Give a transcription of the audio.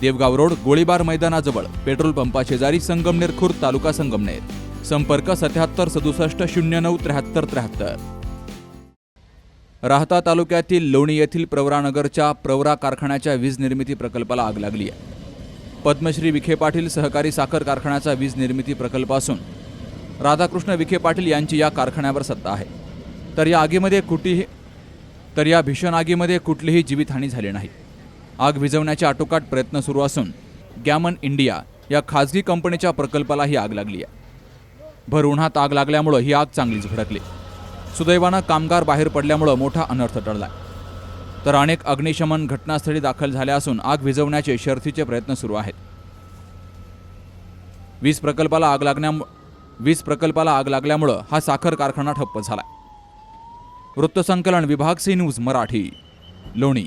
Devgaon road गोळीबार मैदानाजवळ petrol पंपा शेजारी संगमनेर खुर्द तालुका संगमनेर. संपर्क सत्याहत्तर सदुसष्ट शून्य नऊ त्र्याहत्तर त्र्याहत्तर. राहता तालुक्यातील लोणी येथील प्रवरानगरच्या प्रवरा कारखान्याच्या वीज निर्मिती प्रकल्पाला आग लागली आहे. पद्मश्री विखे पाटील सहकारी साखर कारखान्याचा वीज निर्मिती प्रकल्प असून राधाकृष्ण विखे पाटील यांची या कारखान्यावर सत्ता आहे. तर या आगीमध्ये कुठलीही तर या भीषण आगीमध्ये कुठलीही जीवितहानी झाली नाही. आग विझवण्याचे आटोकाट प्रयत्न सुरू असून गॅमन इंडिया या खाजगी कंपनीच्या प्रकल्पाला ही आग लागली आहे. भर उन्हात आग लागल्यामुळं ही आग चांगलीच भडकली. सुदैवानं कामगार बाहेर पडल्यामुळं मोठा अनर्थ टळला तर अनेक अग्निशमन घटनास्थळी दाखल झाल्या असून आग विझवण्याचे शर्थीचे प्रयत्न सुरू आहेत. वीज प्रकल्पाला आग लागण्या वीज प्रकल्पाला आग लागल्यामुळं हा साखर कारखाना ठप्प झाला वृत्तसंकलन विभाग सी न्यूज मराठी लोणी.